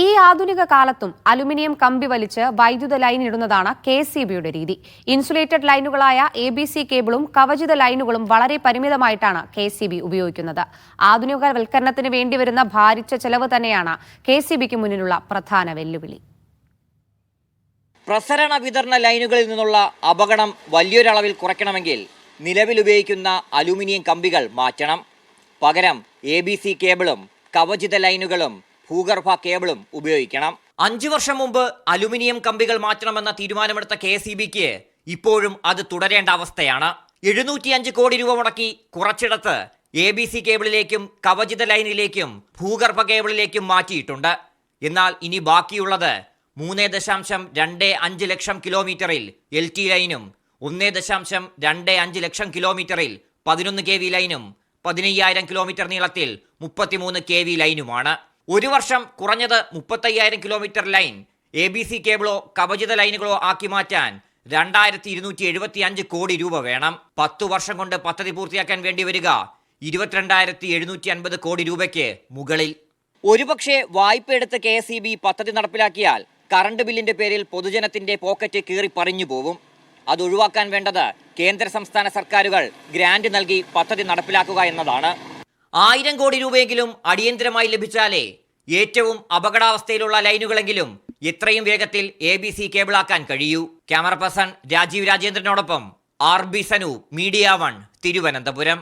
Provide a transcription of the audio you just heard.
ഈ ആധുനിക കാലത്തും അലുമിനിയം കമ്പി വലിച്ച് വൈദ്യുത ലൈൻ ഇടുന്നതാണ് കെ സി ബിയുടെ രീതി. ഇൻസുലേറ്റഡ് ലൈനുകളായ എ ബി സി കേബിളും കവചിത ലൈനുകളും വളരെ പരിമിതമായിട്ടാണ് കെ സി ബി ഉപയോഗിക്കുന്നത്. ആധുനികവൽക്കരണത്തിന് വേണ്ടിവരുന്ന ഭാരിച്ച ചെലവ് തന്നെയാണ് കെ സി ബിക്ക് മുന്നിലുള്ള പ്രധാന വെല്ലുവിളി. പ്രസരണ വിതരണ ലൈനുകളിൽ നിന്നുള്ള അപകടം വലിയൊരളവിൽ കുറയ്ക്കണമെങ്കിൽ നിലവിൽ ഉപയോഗിക്കുന്ന അലുമിനിയം കമ്പികൾ മാറ്റണം. പകരം എ ബി സി കേബിളും കവചിത ലൈനുകളും ഭൂഗർഭ കേബിളും ഉപയോഗിക്കണം. അഞ്ചു വർഷം മുമ്പ് അലുമിനിയം കമ്പികൾ മാറ്റണമെന്ന തീരുമാനമെടുത്ത കെ സി ബിക്ക് ഇപ്പോഴും അത് തുടരേണ്ട അവസ്ഥയാണ്. എഴുന്നൂറ്റിയഞ്ച് കോടി രൂപ മുടക്കി കുറച്ചിടത്ത് എ ബി സി കേബിളിലേക്കും കവചിത ലൈനിലേക്കും ഭൂഗർഭ കേബിളിലേക്കും മാറ്റിയിട്ടുണ്ട്. എന്നാൽ ഇനി ബാക്കിയുള്ളത് മൂന്ന് ദശാംശം രണ്ട് അഞ്ച് ലക്ഷം കിലോമീറ്ററിൽ എൽ ടി ലൈനും ഒന്ന് ദശാംശം രണ്ട് അഞ്ച് ലക്ഷം കിലോമീറ്ററിൽ പതിനൊന്ന് കെ വി ലൈനും പതിനയ്യായിരം കിലോമീറ്റർ നീളത്തിൽ മുപ്പത്തിമൂന്ന് കെ വി ലൈനുമാണ്. ഒരു വർഷം കുറഞ്ഞത് മുപ്പത്തയ്യായിരം kilometre line A B C കേബിളോ കവചിത ലൈനുകളോ ആക്കി മാറ്റാൻ രണ്ടായിരത്തി ഇരുന്നൂറ്റി എഴുപത്തി അഞ്ച് കോടി രൂപ വേണം. പത്തു വർഷം കൊണ്ട് പദ്ധതി പൂർത്തിയാക്കാൻ വേണ്ടി വരിക ഇരുപത്തിരണ്ടായിരത്തി എഴുന്നൂറ്റി അൻപത് കോടി രൂപയ്ക്ക് മുകളിൽ. ഒരുപക്ഷെ വായ്പ എടുത്ത് കെ എസ് ഇ ബി പദ്ധതി നടപ്പിലാക്കിയാൽ കറണ്ട് ബില്ലിന്റെ പേരിൽ പൊതുജനത്തിന്റെ പോക്കറ്റ് കീറി പറിഞ്ഞു പോവും. അത് ഒഴിവാക്കാൻ വേണ്ടത് കേന്ദ്ര സംസ്ഥാന സർക്കാരുകൾ ഗ്രാന്റ് നൽകി പദ്ധതി നടപ്പിലാക്കുക എന്നതാണ്. ആയിരം കോടി രൂപയെങ്കിലും അടിയന്തരമായി ലഭിച്ചാലേ ഏറ്റവും അപകടാവസ്ഥയിലുള്ള ലൈനുകളെങ്കിലും ഇത്രയും വേഗത്തിൽ എ ബി സി കേബിളാക്കാൻ കഴിയൂ. Camera person Rajeev രാജേന്ദ്രനോടൊപ്പം R B Sanu media one Thiruvananthapuram.